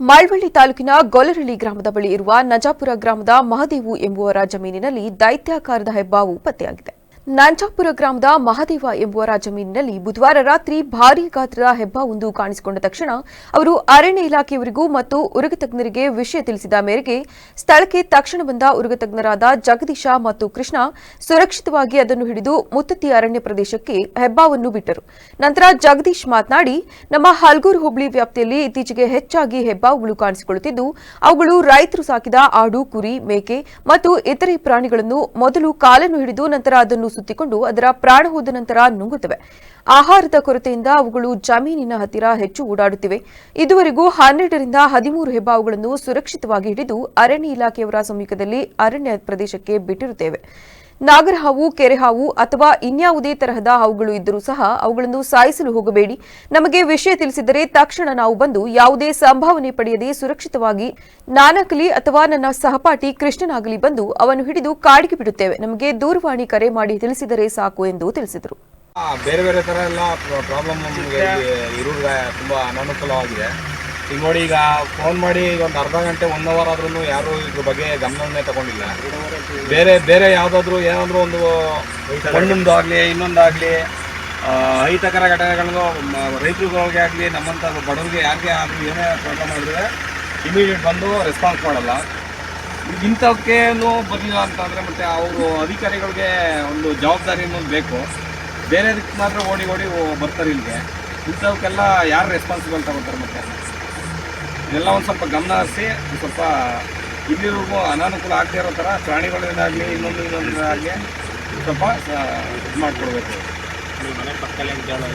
ಮಾಳ್ವಳ್ಳಿ ತಾಲೂಕಿನ ಗೊಲರಳ್ಳಿ ಗ್ರಾಮದ ಬಳಿ ಇರುವ ನಜಾಪುರ ಗ್ರಾಮದ ಮಹದೇವು ಎಂಬುವರ ಜಮೀನಿನಲ್ಲಿ ದೈತ್ಯಾಕಾರದ ಹೆಬ್ಬಾವು ಪತ್ತೆಯಾಗಿದೆ. ನಂಜಾಪುರ ಗ್ರಾಮದ ಮಹಾದೇವ ಎಂಬುವರ ಜಮೀನಿನಲ್ಲಿ ಬುಧವಾರ ರಾತ್ರಿ ಭಾರಿ ಗಾತ್ರದ ಹೆಬ್ಬಾವೊಂದು ಕಾಣಿಸಿಕೊಂಡ ತಕ್ಷಣ ಅವರು ಅರಣ್ಯ ಇಲಾಖೆಯವರಿಗೂ ಮತ್ತು ಉರುಗ ತಜ್ಞರಿಗೆ ವಿಷಯ ತಿಳಿಸಿದ ಮೇರೆಗೆ ಸ್ಥಳಕ್ಕೆ ತಕ್ಷಣ ಬಂದ ಉರುಗ ತಜ್ಞರಾದ ಜಗದೀಶ ಮತ್ತು ಕೃಷ್ಣ ಸುರಕ್ಷಿತವಾಗಿ ಅದನ್ನು ಹಿಡಿದು ಮುತ್ತತ್ತಿ ಅರಣ್ಯ ಪ್ರದೇಶಕ್ಕೆ ಹೆಬ್ಬಾವನ್ನು ಬಿಟ್ಟರು. ನಂತರ ಜಗದೀಶ್ ಮಾತನಾಡಿ, ನಮ್ಮ ಹಲ್ಗೂರು ಹೋಬಳಿ ವ್ಯಾಪ್ತಿಯಲ್ಲಿ ಇತ್ತೀಚೆಗೆ ಹೆಚ್ಚಾಗಿ ಹೆಬ್ಬಾವುಗಳು ಕಾಣಿಸಿಕೊಳ್ಳುತ್ತಿದ್ದು, ಅವುಗಳು ರೈತರು ಸಾಕಿದ ಆಡು, ಕುರಿ, ಮೇಕೆ ಮತ್ತು ಇತರೆ ಪ್ರಾಣಿಗಳನ್ನು ಮೊದಲು ಕಾಲನ್ನು ಹಿಡಿದು ನಂತರ ಅದನ್ನು ಸುತ್ತಿಕೊಂಡು ಅದರ ಪ್ರಾಣ ಹೋದ ನಂತರ ನುಂಗುತ್ತವೆ. ಆಹಾರದ ಕೊರತೆಯಿಂದ ಅವುಗಳು ಜಮೀನಿನ ಹತ್ತಿರ ಹೆಚ್ಚು ಓಡಾಡುತ್ತಿವೆ. ಇದುವರೆಗೂ ಹನ್ನೆರಡರಿಂದ ಹದಿಮೂರು ಹೆಬ್ಬಾವುಗಳನ್ನು ಸುರಕ್ಷಿತವಾಗಿ ಹಿಡಿದು ಅರಣ್ಯ ಇಲಾಖೆಯವರ ಸಮೀಪದಲ್ಲಿ ಅರಣ್ಯ ಪ್ರದೇಶಕ್ಕೆ ಬಿಟ್ಟಿರುತ್ತೇವೆ. ನಾಗರಹಾವು, ಕೆರೆಹಾವು ಅಥವಾ ಇನ್ಯಾವುದೇ ತರಹದ ಹಾವುಗಳು ಇದ್ದರೂ ಸಹ ಅವುಗಳನ್ನು ಸಾಯಿಸಲು ಹೋಗಬೇಡಿ. ನಮಗೆ ವಿಷಯ ತಿಳಿಸಿದರೆ ತಕ್ಷಣ ನಾವು ಬಂದು ಯಾವುದೇ ಸಂಭಾವನೆ ಪಡೆಯದೆ ಸುರಕ್ಷಿತವಾಗಿ ನಾನಕಲಿ ಅಥವಾ ನನ್ನ ಸಹಪಾಠಿ ಕೃಷ್ಣನಾಗಲಿ ಬಂದು ಅವನು ಹಿಡಿದು ಕಾಡಿಗೆ ಬಿಡುತ್ತೇವೆ. ನಮಗೆ ದೂರವಾಣಿ ಕರೆ ಮಾಡಿ ತಿಳಿಸಿದರೆ ಸಾಕು ಎಂದು ತಿಳಿಸಿದರು. ಬೇರೆ ಬೇರೆ ಥರ ಎಲ್ಲ ಪ್ರಾಬ್ಲಮ್ ಇರುವುದ ತುಂಬ ಅನಾನುಕೂಲವಾಗಿದೆ. ಈಗ ನೋಡಿ, ಈಗ ಫೋನ್ ಮಾಡಿ ಈಗ ಒಂದು ಅರ್ಧ ಗಂಟೆ ಒನ್ ಅವರ್ ಆದ್ರೂ ಯಾರು ಇದ್ರ ಬಗ್ಗೆ ಗಮನವನ್ನೇ ತಗೊಂಡಿಲ್ಲ. ಬೇರೆ ಬೇರೆ ಯಾವುದಾದ್ರೂ ಏನಾದರೂ ಒಂದು ಮಣ್ಣೊಂದು ಆಗಲಿ ಇನ್ನೊಂದಾಗಲಿ ಅಹಿತಕರ ಘಟನೆಗಳನ್ನು ರೈತರುಗಳಿಗೆ ಆಗಲಿ ನಮ್ಮಂಥ ಬಡವರಿಗೆ ಯಾರಿಗೆ ಆದರೂ ಏನೇ ಪ್ರಾಬ್ಲಮ್ ಮಾಡಿದ್ರೆ ಇಮಿಡಿಯೇಟ್ ಬಂದು ರೆಸ್ಪಾನ್ಸ್ ಮಾಡಲ್ಲ. ಇಂಥವಕ್ಕೇನು ಬರಲಿಲ್ಲ ಅಂತಂದರೆ ಮತ್ತು ಅವರು ಅಧಿಕಾರಿಗಳಿಗೆ ಒಂದು ಜವಾಬ್ದಾರಿ ಅನ್ನೋದು ಬೇಕು. ಬೇರೆದಕ್ಕೆ ಮಾತ್ರ ಓಡಿ ಓಡಿ ಬರ್ತಾರೆ ಇಲ್ಲಿಗೆ. ಇಂಥವಕ್ಕೆಲ್ಲ ಯಾರು ರೆಸ್ಪಾನ್ಸಿಬಲ್ ತಗೋತಾರೆ ಮತ್ತೆ? ಇದೆಲ್ಲ ಒಂದು ಸ್ವಲ್ಪ ಗಮನ ಹರಿಸಿ ಸ್ವಲ್ಪ ಇಲ್ಲಿವರೆಗೂ ಅನಾನುಕೂಲ ಆಗದೇ ಇರೋ ಥರ ಪ್ರಾಣಿಗಳಿಂದಾಗಲಿ, ಇನ್ನೊಂದು ಇನ್ನೊಂದಾಗಲಿ ಸ್ವಲ್ಪ ಇದು ಮಾಡಿಕೊಡ್ಬೇಕು